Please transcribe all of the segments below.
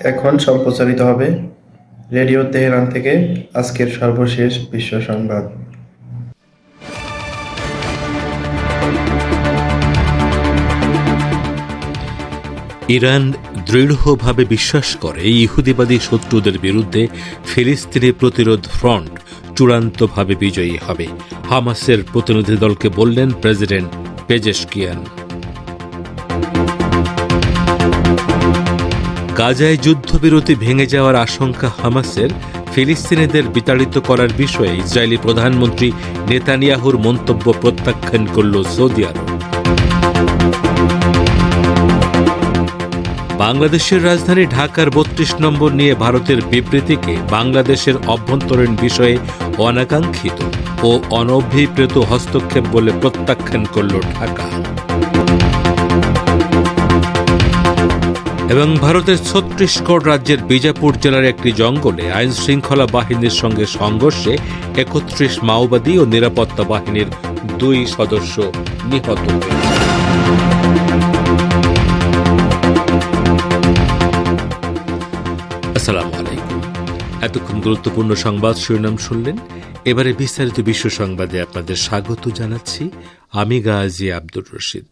এখন সম্প্রচারিত হবে রেডিও তেহরান থেকে আজকের সর্বশেষ বিশ্ব সংবাদ। ইরান দৃঢ়ভাবে বিশ্বাস করে ইহুদিবাদী শত্রুদের বিরুদ্ধে ফিলিস্তিনি প্রতিরোধ ফ্রন্ট চূড়ান্তভাবে বিজয়ী হবে। হামাসের প্রতিনিধি দলকে বললেন প্রেসিডেন্ট পেজেশকিয়ান। গাজায় যুদ্ধবিরতি ভেঙে যাওয়ার আশঙ্কা হামাসের, ফিলিস্তিনিদের বিতাড়িত করার বিষয়ে ইসরায়েলি প্রধানমন্ত্রী নেতানিয়াহুর মন্তব্য প্রত্যাখ্যান করল সৌদি আরব। বাংলাদেশের রাজধানী ঢাকার বত্রিশ নম্বর নিয়ে ভারতের বিবৃতিকে বাংলাদেশের অভ্যন্তরীণ বিষয়ে অনাকাঙ্ক্ষিত ও অনভিপ্রেত হস্তক্ষেপ বলে প্রত্যাখ্যান করল ঢাকা। এবং ভারতের ছত্তিশগড় রাজ্যের বিজাপুর জেলার একটি জঙ্গলে আইন শৃঙ্খলা বাহিনীর সঙ্গে সংঘর্ষে একত্রিশ মাওবাদী ও নিরাপত্তা বাহিনীর দুই সদস্য নিহত এতক্ষণ গুরুত্বপূর্ণ সংবাদ শিরোনাম শুনলেন। এবারে বিস্তারিত বিশ্ব সংবাদে আপনাদের স্বাগত জানাচ্ছি আমি গাজী আব্দুর রশিদ।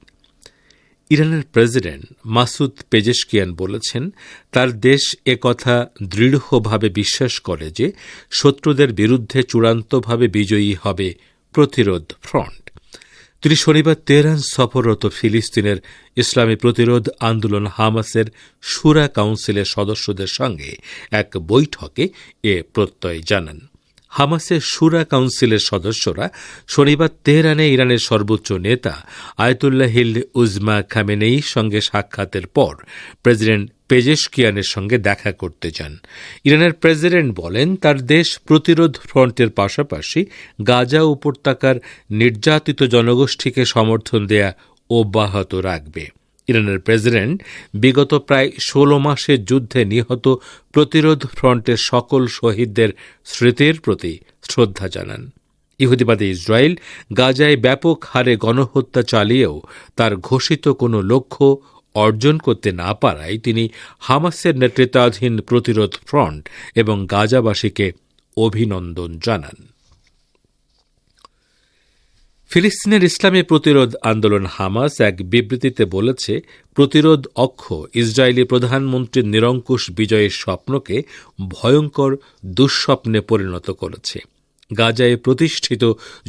ইরানের প্রেসিডেন্ট মাসুদ পেজেশকিয়ান বলেছেন, তার দেশ কথা দৃঢ়ভাবে বিশ্বাস করে যে শত্রুদের বিরুদ্ধে চূড়ান্তভাবে বিজয়ী হবে প্রতিরোধ ফ্রন্ট। তিনি শনিবার তেহরান সফররত ফিলিস্তিনের ইসলামী প্রতিরোধ আন্দোলন হামাসের সুরা কাউন্সিলের সদস্যদের সঙ্গে এক বৈঠকে এ প্রত্যয় জানান। হামাসের সুরা কাউন্সিলের সদস্যরা শনিবার তেহরানে ইরানের সর্বোচ্চ নেতা আয়তুল্লাহ হিল উজমা খামেনেইর সঙ্গে সাক্ষাতের পর প্রেসিডেন্ট পেজেশকিয়ানের সঙ্গে দেখা করতে যান। ইরানের প্রেসিডেন্ট বলেন, তার দেশ প্রতিরোধ ফ্রন্টের পাশাপাশি গাজা উপত্যকার নির্যাতিত জনগোষ্ঠীকে সমর্থন দেয়া অব্যাহত রাখবে। ইরানের প্রেসিডেন্ট বিগত প্রায় ষোলো মাসের যুদ্ধে নিহত প্রতিরোধ ফ্রন্টের সকল শহীদদের স্মৃতির প্রতি শ্রদ্ধা জানান। ইহুদিবাদী ইসরায়েল গাজায় ব্যাপক হারে গণহত্যা চালিয়েও তার ঘোষিত কোনো লক্ষ্য অর্জন করতে না পারায় তিনি হামাসের নেতৃত্বাধীন প্রতিরোধ ফ্রন্ট এবং গাজাবাসীকে অভিনন্দন জানান। ফিলিস্তিনের ইসলামী প্রতিরোধ আন্দোলন হামাস এক বিবৃতিতে বলেছে, প্রতিরোধ অক্ষ ইসরায়েলি প্রধানমন্ত্রীর নিরঙ্কুশ বিজয়ের স্বপ্নকে ভয়ঙ্কর দুঃস্বপ্নে পরিণত করেছে। গাজায় প্রতিষ্ঠিত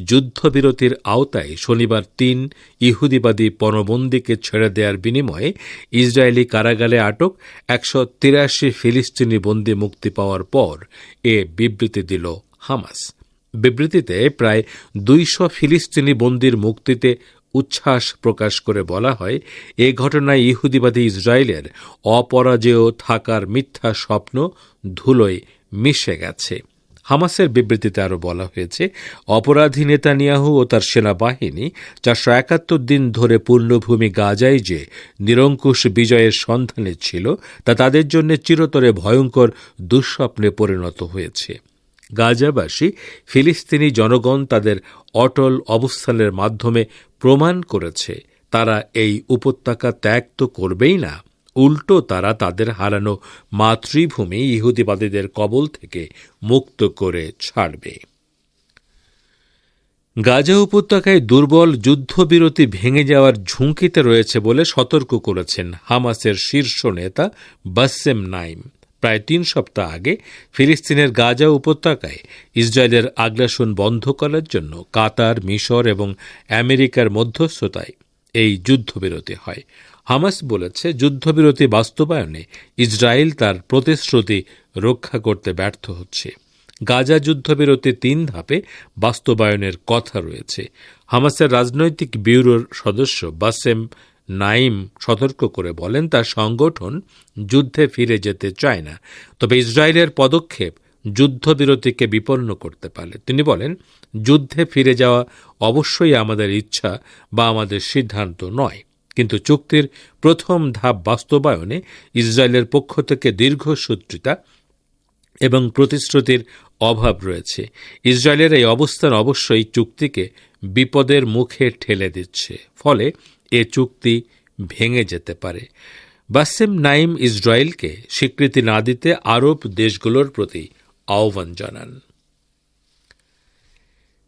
যুদ্ধবিরতির আওতায় শনিবার তিন ইহুদিবাদী পণবন্দীকে ছেড়ে দেওয়ার বিনিময়ে ইসরায়েলি কারাগারে আটক একশো তিরাশি ফিলিস্তিনি বন্দী মুক্তি পাওয়ার পর এ বিবৃতি দিল হামাস। বিবৃতিতে প্রায় দুইশ ফিলিস্তিনি বন্দির মুক্তিতে উচ্ছ্বাস প্রকাশ করে বলা হয়, এ ঘটনায় ইহুদিবাদী ইসরায়েলের অপরাজেয় থাকার মিথ্যা স্বপ্ন ধুলোয় মিশে গেছে। হামাসের বিবৃতিতে আরও বলা হয়েছে, অপরাধী নেতানিয়াহু ও তার সেনাবাহিনী চারশো একাত্তর দিন ধরে পূর্ণভূমি গাজায় যে নিরঙ্কুশ বিজয়ের সন্ধানে ছিল, তা তাদের জন্য চিরতরে ভয়ঙ্কর দুঃস্বপ্নে পরিণত হয়েছে। গাজাবাসী ফিলিস্তিনি জনগণ তাদের অটল অবস্থানের মাধ্যমে প্রমাণ করেছে। তারা এই উপত্যকা ত্যাগ তো করবেই না। উল্টো তারা তাদের হারানো মাতৃভূমি ইহুদিবাদীদের কবল থেকে মুক্ত করে ছাড়বে। গাজা উপত্যকায় দুর্বল যুদ্ধবিরতি ভেঙে যাওয়ার ঝুঁকিতে রয়েছে বলে সতর্ক করেছেন হামাসের শীর্ষ নেতা বাসেম নাইম। প্রায় তিন সপ্তাহ আগে ফিলিস্তিনের গাজা উপত্যকায় ইসরায়েলের আগ্রাসন বন্ধ করার জন্য কাতার, মিশর এবং আমেরিকার মধ্যস্থতায় এই যুদ্ধবিরতি হয়। হামাস বলেছে, যুদ্ধবিরতি বাস্তবায়নে ইসরায়েল তার প্রতিশ্রুতি রক্ষা করতে ব্যর্থ হচ্ছে। গাজা যুদ্ধবিরতি তিন ধাপে বাস্তবায়নের কথা রয়েছে। হামাসের রাজনৈতিক ব্যুরোর সদস্য বাসেম নাইম সতর্ক করে বলেন, তার সংগঠন যুদ্ধে ফিরে যেতে চায় না। তবে ইসরায়েলের পদক্ষেপ যুদ্ধবিরতিকে বিপন্ন করতে পারে। তিনি বলেন, যুদ্ধে ফিরে যাওয়া অবশ্যই আমাদের ইচ্ছা বা আমাদের সিদ্ধান্ত নয়। কিন্তু চুক্তির প্রথম ধাপ বাস্তবায়নে ইসরায়েলের পক্ষ থেকে দীর্ঘসূত্রিতা এবং প্রতিশ্রুতির অভাব রয়েছে। ইসরায়েলের এই অবস্থান অবশ্যই চুক্তিকে বিপদের মুখে ঠেলে দিচ্ছে। ফলে এ চুক্তি ভেঙে যেতে পারে। বাসেম নাইম ইসরায়েলকে স্বীকৃতি না দিতে আরব দেশগুলোর প্রতি আহ্বান জানান।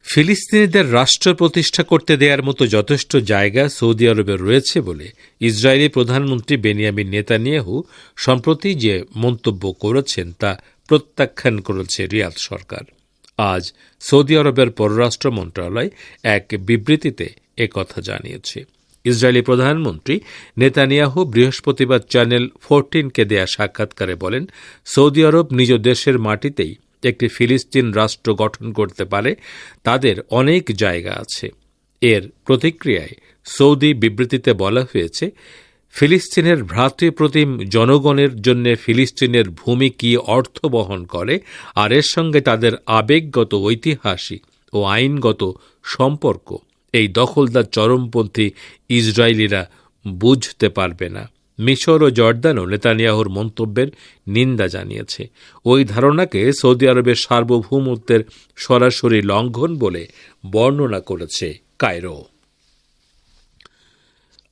ফিলিস্তিনিদের রাষ্ট্র প্রতিষ্ঠা করতে দেওয়ার মতো যথেষ্ট জায়গা সৌদি আরবে রয়েছে বলে ইসরায়েলি প্রধানমন্ত্রী বেনিয়ামিন নেতানিয়াহু সম্প্রতি যে মন্তব্য করেছেন তা প্রত্যাখ্যান করেছে রিয়াদ সরকার। আজ সৌদি আরবের পররাষ্ট্র মন্ত্রণালয় এক বিবৃতিতে একথা জানিয়েছে। ইসরায়েলি প্রধানমন্ত্রী নেতানিয়াহু বৃহস্পতিবার চ্যানেল ফোরটিনকে দেয়া সাক্ষাৎকারে বলেন, সৌদি আরব নিজ দেশের মাটিতেই একটি ফিলিস্তিন রাষ্ট্র গঠন করতে পারে, তাদের অনেক জায়গা আছে। এর প্রতিক্রিয়ায় সৌদি বিবৃতিতে বলা হয়েছে, ফিলিস্তিনের ভ্রাতৃপ্রতিম জনগণের জন্য ফিলিস্তিনের ভূমি কি অর্থ বহন করে, আর এর সঙ্গে তাদের আবেগগত ঐতিহাসিক ও আইনগত সম্পর্ক এই দখলদার চরমপন্থী ইসরায়েলিরা বুঝতে পারবে না। মিশর ও জর্দানও নেতানিয়াহুর মন্তব্যের নিন্দা জানিয়েছে। ওই ধারণাকে সৌদি আরবের সার্বভৌমত্বের সরাসরি লঙ্ঘন বলে বর্ণনা করেছে কায়রো।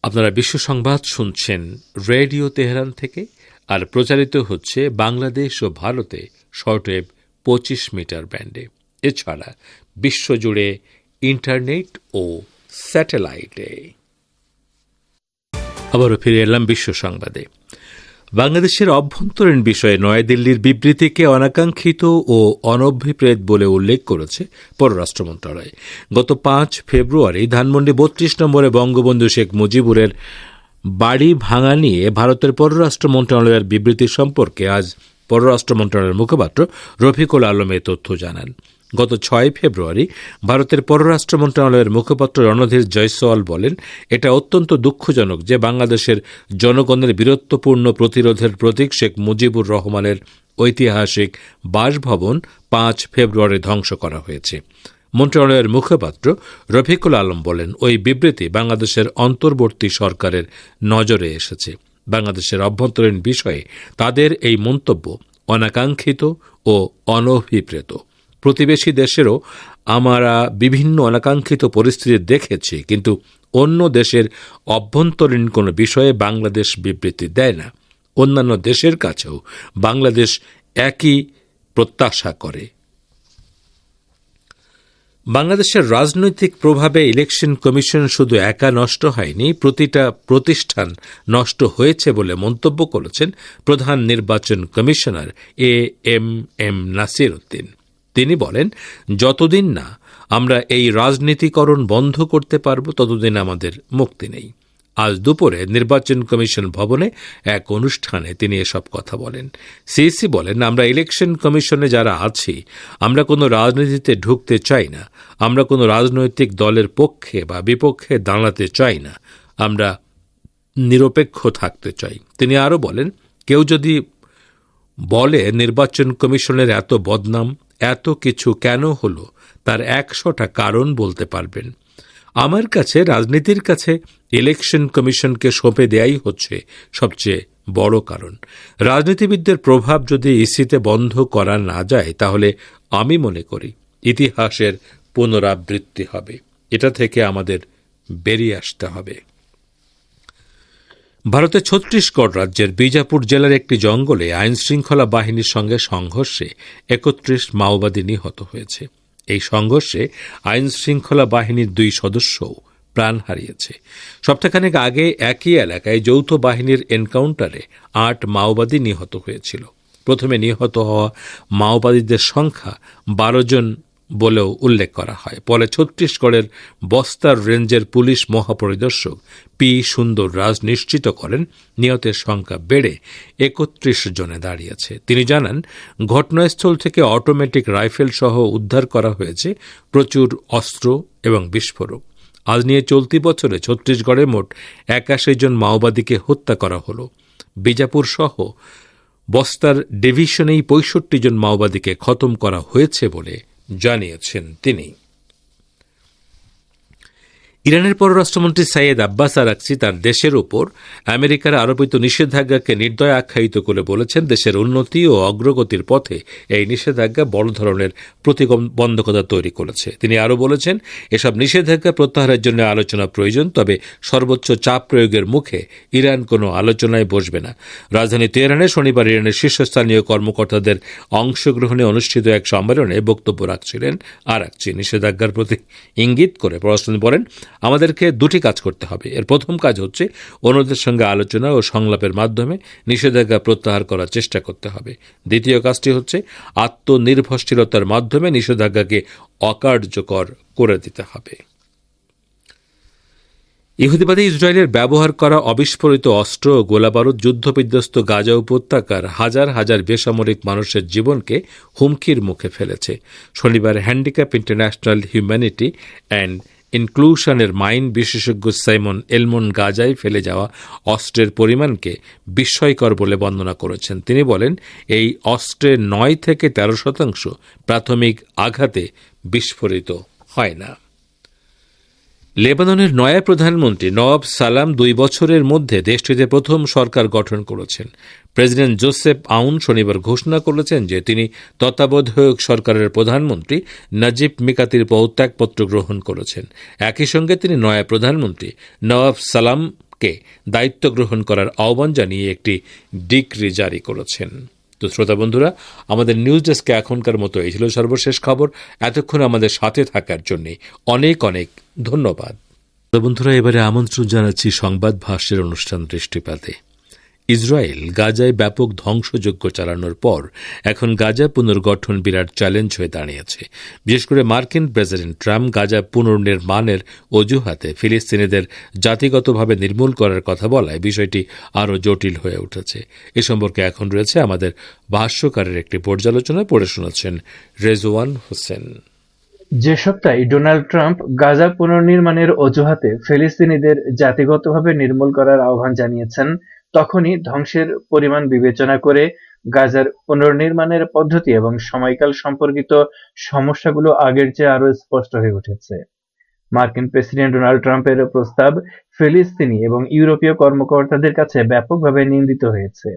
আপনারা বিশ্ব সংবাদ শুনছেন রেডিও তেহরান থেকে, আর প্রচারিত হচ্ছে বাংলাদেশ ও ভারতে শর্টওয়েভ পঁচিশ মিটার ব্যান্ডে। এছাড়া বিশ্বজুড়ে ইন্টারনেট ও স্যাটেলাইটে। আবারও ফিরে এলাম বিশ্ব সংবাদে। বাংলাদেশের অভ্যন্তরীণ বিষয়ে নয়াদিল্লির বিবৃতিকে অনাকাঙ্ক্ষিত ও অনভিপ্রেত বলে উল্লেখ করেছে পররাষ্ট্র মন্ত্রণালয়। গত পাঁচ ফেব্রুয়ারি ধানমন্ডি বত্রিশ নম্বরে বঙ্গবন্ধু শেখ মুজিবুরের বাড়ি ভাঙা নিয়ে ভারতের পররাষ্ট্র মন্ত্রণালয়ের বিবৃতি সম্পর্কে আজ পররাষ্ট্র মন্ত্রণালয়ের মুখপাত্র রফিকুল আলম এ তথ্য জানান। গত ছয় ফেব্রুয়ারি ভারতের পররাষ্ট্র মন্ত্রণালয়ের মুখপাত্র রণধীর জয়সওয়াল বলেন, এটা অত্যন্ত দুঃখজনক যে বাংলাদেশের জনগণের বীরত্বপূর্ণ প্রতিরোধের প্রতীক শেখ মুজিবুর রহমানের ঐতিহাসিক বাসভবন পাঁচ ফেব্রুয়ারি ধ্বংস করা হয়েছে। মন্ত্রণালয়ের মুখপাত্র রফিকুল আলম বলেন, ওই বিবৃতি বাংলাদেশের অন্তর্বর্তী সরকারের নজরে এসেছে। বাংলাদেশের অভ্যন্তরীণ বিষয়ে তাদের এই মন্তব্য অনাকাঙ্ক্ষিত ও অনভিপ্রেত। প্রতিবেশী দেশেরও আমরা বিভিন্ন অনাকাঙ্ক্ষিত পরিস্থিতি দেখেছি, কিন্তু অন্য দেশের অভ্যন্তরীণ কোনো বিষয়ে বাংলাদেশ বিবৃতি দেয় না। অন্যান্য দেশের কাছেও বাংলাদেশ একই প্রত্যাশা করে। বাংলাদেশের রাজনৈতিক প্রভাবে ইলেকশন কমিশন শুধু একা নষ্ট হয়নি, প্রতিটা প্রতিষ্ঠান নষ্ট হয়েছে বলে মন্তব্য করেছেন প্রধান নির্বাচন commissioner A M M Nasir Uddin তিনি বলেন, যতদিন না আমরা এই রাজনীতিকরণ বন্ধ করতে পারব, ততদিন আমাদের মুক্তি নেই। আজ দুপুরে নির্বাচন কমিশন ভবনে এক অনুষ্ঠানে তিনি এসব কথা বলেন। সিইসি বলেন, আমরা ইলেকশন কমিশনে যারা আছি, আমরা কোনো রাজনীতিতে ঢুকতে চাই না। আমরা কোনো রাজনৈতিক দলের পক্ষে বা বিপক্ষে দাঁড়াতে চাই না। আমরা নিরপেক্ষ থাকতে চাই। তিনি আরও বলেন, কেউ যদি বলে নির্বাচন কমিশনের এত বদনাম এত কিছু কেন হলো, তার একশোটা কারণ বলতে পারবেন। আমার কাছে, রাজনীতির কাছে ইলেকশন কমিশনকে সঁপে দেয়াই হচ্ছে সবচেয়ে বড় কারণ। রাজনীতিবিদদের প্রভাব যদি ইসিতে বন্ধ করা না যায়, তাহলে আমি মনে করি ইতিহাসের পুনরাবৃত্তি হবে। এটা থেকে আমাদের বেরিয়ে আসতে হবে। ভারতের ছত্তিশগড় রাজ্যের বিজাপুর জেলার একটি জঙ্গলে আইন শৃঙ্খলা বাহিনীর সঙ্গে সংঘর্ষে একত্রিশ মাওবাদী নিহত হয়েছে। এই সংঘর্ষে আইন শৃঙ্খলা বাহিনীর দুই সদস্যও প্রাণ হারিয়েছে। সপ্তাহখানেক আগে একই এলাকায় যৌথ বাহিনীর এনকাউন্টারে আট মাওবাদী নিহত হয়েছিল। প্রথমে নিহত হওয়া মাওবাদীদের সংখ্যা বারো জন বলেও উল্লেখ করা হয়। পরে ছত্তিশগড়ের বস্তার রেঞ্জের পুলিশ মহাপরিদর্শক পি সুন্দর রাজ নিশ্চিত করেন, নিহতের সংখ্যা বেড়ে একত্রিশ জনে দাঁড়িয়েছে। তিনি জানান, ঘটনাস্থল থেকে অটোমেটিক রাইফেল সহ উদ্ধার করা হয়েছে প্রচুর অস্ত্র এবং বিস্ফোরক। আজ নিয়ে চলতি বছরে ছত্তিশগড়ে মোট একাশি জন মাওবাদীকে হত্যা করা হল। বিজাপুর সহ বস্তার ডিভিশনেই পঁয়ষট্টি জন মাওবাদীকে খতম করা হয়েছে বলে জানিয়েছেন তিনি। ইরানের পররাষ্ট্রমন্ত্রী সাইয়েদ আব্বাস আরাকচি তার দেশের উপর আমেরিকার আরোপিত নিষেধাজ্ঞাকে নির্দয় আখ্যায়িত করে বলেছেন, দেশের উন্নতি ও অগ্রগতির পথে এই নিষেধাজ্ঞা বড় ধরনের প্রতিবন্ধকতা তৈরি করেছে। তিনি আরও বলেছেন, এসব নিষেধাজ্ঞা প্রত্যাহারের জন্য আলোচনা প্রয়োজন, তবে সর্বোচ্চ চাপ প্রয়োগের মুখে ইরান কোনো আলোচনায় বসবে না। রাজধানী তেহরানে শনিবার ইরানের শীর্ষস্থানীয় কর্মকর্তাদের অংশগ্রহণে অনুষ্ঠিত এক সম্মেলনে বক্তব্য রাখছিলেন আরাকচি নিষেধাজ্ঞার প্রতি ইঙ্গিত করে পররাষ্ট্রমন্ত্রী বলেন আমাদেরকে দুটি কাজ করতে হবে। এর প্রথম কাজ হচ্ছে অন্যদের সঙ্গে আলোচনা ও সংলাপের মাধ্যমে নিষেধাজ্ঞা প্রত্যাহার করার চেষ্টা করতে হবে। দ্বিতীয় কাজটি হচ্ছে আত্মনির্ভরশীলতার মাধ্যমে নিষেধাজ্ঞাকে অকার্যকর করে দিতে হবে। ইহুদিবাদী ইসরায়েলের ব্যবহার করা অবিস্ফোরিত অস্ত্র ও গোলাবারুদ যুদ্ধবিধ্বস্ত গাজা উপত্যকার হাজার হাজার বেসামরিক মানুষের জীবনকে হুমকির মুখে ফেলেছে। শনিবার হ্যান্ডিক্যাপ ইন্টারন্যাশনাল হিউম্যানিটি অ্যান্ড ইনক্লুশনের মাইন বিশেষজ্ঞ সাইমন এলমন গাজায় ফেলে যাওয়া অস্ত্রের পরিমাণকে বিস্ময়কর বলে বর্ণনা করেছেন। তিনি বলেন, এই অস্ত্রের নয় থেকে তেরো শতাংশ প্রাথমিক আঘাতে বিস্ফোরিত হয় না। লেবাননের নয়া প্রধানমন্ত্রী নওয়াব সালাম দুই বছরের মধ্যে দেশটিতে প্রথম সরকার গঠন করেছেন। প্রেসিডেন্ট জোসেফ আউন শনিবার ঘোষণা করেছেন যে তিনি তত্ত্বাবধায়ক সরকারের প্রধানমন্ত্রী নাজিব মিকাতির পদত্যাগপত্র গ্রহণ করেছেন। একই সঙ্গে তিনি নয়া প্রধানমন্ত্রী নওয়াব সালামকে দায়িত্ব গ্রহণ করার আহ্বান জানিয়ে একটি ডিক্রি জারি করেছেন। তো শ্রোতা বন্ধুরা, আমাদের নিউজ ডেস্কে এখনকার মতো এই ছিল সর্বশেষ খবর। এতক্ষণ আমাদের সাথে থাকার জন্য অনেক অনেক ধন্যবাদ। বন্ধুরা, এবারে আমন্ত্রণ জানাচ্ছি সংবাদ ভাষ্যের অনুষ্ঠান দৃষ্টিপাতে। ইসরায়েল গাজায় ব্যাপক ধ্বংসযজ্ঞ চালানোর পর এখন গাজা পুনর্গঠন বিরাট চ্যালেঞ্জ হয়ে দাঁড়িয়েছে। বিশেষ করে মার্কিন প্রেসিডেন্ট ট্রাম্প গাজা পুনর্নির্মাণের অজুহাতে ফিলিস্তিনিদের জাতিগতভাবে নির্মূল করার কথা বলায় বিষয়টি আরও জটিল হয়ে উঠেছে। এ সম্পর্কে এখন রয়েছে আমাদের ভাষ্যকারের একটি পর্যালোচনা, পড়ে শোনাচ্ছেন রেজওয়ান হোসেন। যে সপ্তাহে ডোনাল্ড ট্রাম্প গাজা পুনর্নির্মাণের অজুহাতে ফিলিস্তিনিদের জাতিগতভাবে নির্মূল করার আহ্বান জানিয়েছেন, তখনই ধ্বংসের পরিমাণ বিবেচনা করে গাজার পুনর্নির্মাণের পদ্ধতি এবং সময়কাল সম্পর্কিত সমস্যাগুলো আগের চেয়ে আরও স্পষ্ট হয়ে উঠেছে। মার্কিন প্রেসিডেন্ট ডোনাল্ড ট্রাম্পের প্রস্তাব ফিলিস্তিনি এবং ইউরোপীয় কর্মকর্তাদের কাছে ব্যাপকভাবে নিন্দিত হয়েছে।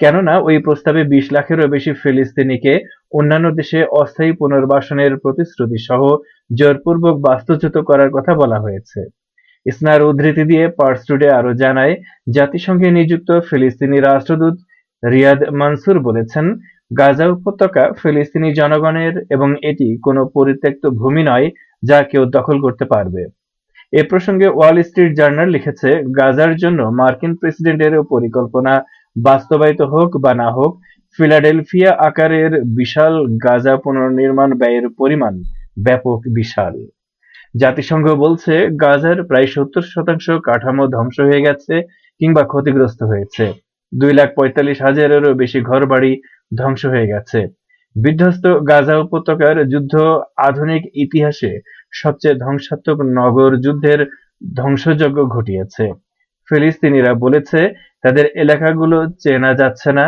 কেননা, ওই প্রস্তাবে বিশ লাখেরও বেশি ফিলিস্তিনিকে অন্যান্য দেশে অস্থায়ী পুনর্বাসনের প্রতিশ্রুতি সহ জোরপূর্বক বাস্তুচ্যুত করার কথা বলা হয়েছে। ইসনার উদ্ধৃতি দিয়ে পার্স টুডে আরও জানায়, জাতিসংঘে নিযুক্ত ফিলিস্তিনি রাষ্ট্রদূত রিয়াদ মানসুর বলেছেন, গাজা উপত্যকা ফিলিস্তিনি জনগণের এবং এটি কোনো পরিত্যক্ত ভূমি নয় যা কেউ দখল করতে পারবে। এ প্রসঙ্গে ওয়াল স্ট্রিট জার্নাল লিখেছে, গাজার জন্য মার্কিন প্রেসিডেন্টের পরিকল্পনা বাস্তবায়িত হোক বা না হোক ফিলাডেলফিয়া আকারের বিশাল গাজা পুনর্নির্মাণ ব্যয়ের পরিমাণ ব্যাপক বিশাল। জাতিসংঘ বলছে, গাজার প্রায় সত্তর শতাংশ কাঠামো ধ্বংস হয়ে গেছে কিংবা ক্ষতিগ্রস্ত হয়েছে। দুই লাখ পঁয়তাল্লিশ হাজারেরও বেশি ঘরবাড়ি ধ্বংস হয়ে গেছে। বিধ্বস্ত গাজা উপত্যকার যুদ্ধ আধুনিক ইতিহাসে সবচেয়ে ধ্বংসাত্মক নগর যুদ্ধের ধ্বংসযজ্ঞ ঘটিয়েছে। ফিলিস্তিনিরা বলেছে, তাদের এলাকাগুলো চেনা যাচ্ছে না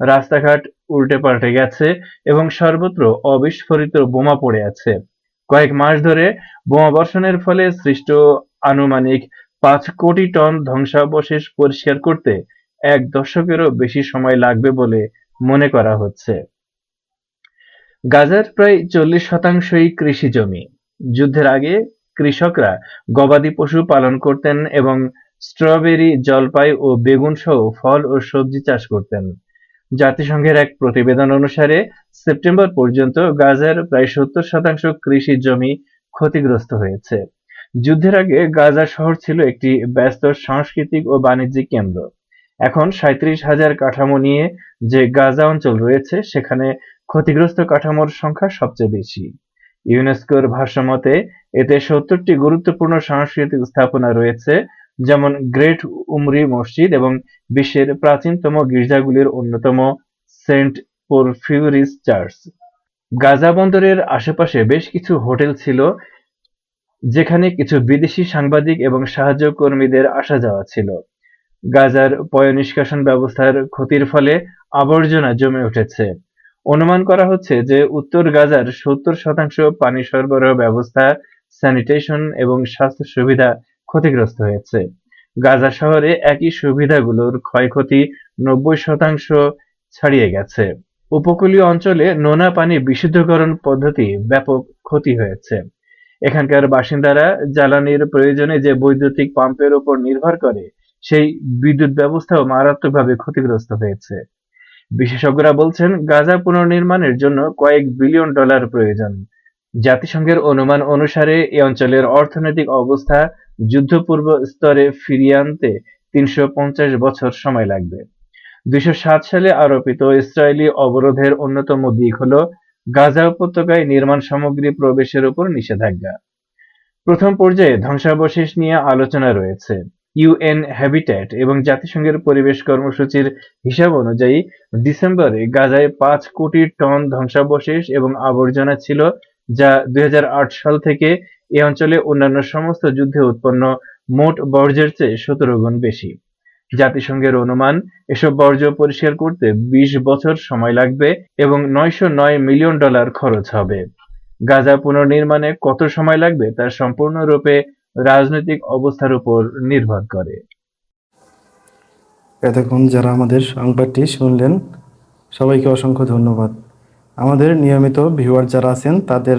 রাস্তাঘাট উল্টে পাল্টে গেছে এবং সর্বত্র অবিস্ফোরিত বোমা পড়ে আছে। কয়েক মাস ধরে বোমাবর্ষণের ফলে সৃষ্ট আনুমানিক পাঁচ কোটি টন ধ্বংসাবশেষ পরিষ্কার করতে এক দশকেরও বেশি সময় লাগবে বলে মনে করা হচ্ছে। গাজার প্রায় চল্লিশ শতাংশই কৃষি জমি। যুদ্ধের আগে কৃষকরা গবাদি পশু পালন করতেন এবং স্ট্রবেরি, জলপাই ও বেগুন সহ ফল ও সবজি চাষ করতেন। জাতিসংঘের এক প্রতিবেদন অনুসারে, সেপ্টেম্বর পর্যন্ত গাজার প্রায় সত্তর শতাংশ কৃষি জমি ক্ষতিগ্রস্ত হয়েছে। যুদ্ধের আগে গাজা শহর ছিল একটি ব্যস্ত সাংস্কৃতিক ও বাণিজ্যিক কেন্দ্র। এখন সাঁত্রিশ হাজার কাঠামো নিয়ে যে গাজা অঞ্চল রয়েছে, সেখানে ক্ষতিগ্রস্ত কাঠামোর সংখ্যা সবচেয়ে বেশি। ইউনেস্কোর ভাষ্যমতে, এতে সত্তরটি গুরুত্বপূর্ণ সাংস্কৃতিক স্থাপনা রয়েছে যেমন গ্রেট উমরি মসজিদ এবং বিশ্বের প্রাচীনতম গির্জাগুলির অন্যতম সেন্ট পোরফিউরিস চার্চ। গাজা বন্দরের আশেপাশে বেশ কিছু হোটেল ছিল, যেখানে কিছু বিদেশি সাংবাদিক এবং সাহায্য কর্মীদের আসা যাওয়া ছিল। গাজার পয়ঃনিষ্কাশন ব্যবস্থার ক্ষতির ফলে আবর্জনা জমে উঠেছে। অনুমান করা হচ্ছে যে উত্তর গাজার সত্তর শতাংশ পানি সরবরাহ ব্যবস্থা, স্যানিটেশন এবং স্বাস্থ্য সুবিধা ক্ষতিগ্রস্ত হয়েছে। গাজা শহরে একই সুবিধাগুলোর ক্ষয়ক্ষতি নব্বই শতাংশ ছাড়িয়ে গেছে। উপকূলীয় অঞ্চলে নোনা পানি বিশুদ্ধকরণ পদ্ধতি ব্যাপক ক্ষতি হয়েছে। এখানকার বাসিন্দারা জ্বালানির প্রয়োজনে যে বৈদ্যুতিক পাম্পের উপর নির্ভর করে, সেই বিদ্যুৎ ব্যবস্থাও মারাত্মকভাবে ক্ষতিগ্রস্ত হয়েছে। বিশেষজ্ঞরা বলছেন, গাজা পুনর্নির্মাণের জন্য কয়েক বিলিয়ন ডলার প্রয়োজন। জাতিসংঘের অনুমান অনুসারে এ অঞ্চলের অর্থনৈতিক অবস্থা যুদ্ধপূর্ব স্তরে ফিরিয়ে আনতে তিনশো পঞ্চাশ বছর সময় লাগবে। দুইশো সাত সালে আরোপিত ইসরায়েলি অবরোধের অন্যতম দিক হল গাজা উপত্যকায় নির্মাণ সামগ্রী প্রবেশের উপর নিষেধাজ্ঞা। প্রথম পর্যায়ে ধ্বংসাবশেষ নিয়ে আলোচনা রয়েছে। ইউএন হ্যাবিট্যাট এবং জাতিসংঘের পরিবেশ কর্মসূচির হিসাব অনুযায়ী ডিসেম্বরে গাজায় পাঁচ কোটি টন ধ্বংসাবশেষ এবং আবর্জনা ছিল, যা দুই হাজার আট সাল থেকে এ অঞ্চলে অন্যান্য সমস্ত যুদ্ধে উৎপন্ন মোট বর্জ্যের চেয়ে সতেরো গুণ বেশি। জাতিসংঘের অনুমান, এসব বর্জ্য পরিষ্কার করতে বিশ বছর সময় লাগবে এবং নয়শো নয় মিলিয়ন ডলার খরচ হবে। গাজা পুনর্নির্মাণে কত সময় লাগবে তা সম্পূর্ণরূপে রাজনৈতিক অবস্থার উপর নির্ভর করে। এতক্ষণ যারা আমাদের সংবাদটি শুনলেন, সবাইকে অসংখ্য ধন্যবাদ। আমাদের নিয়মিত ভিউয়ার যারা আছেন, তাদের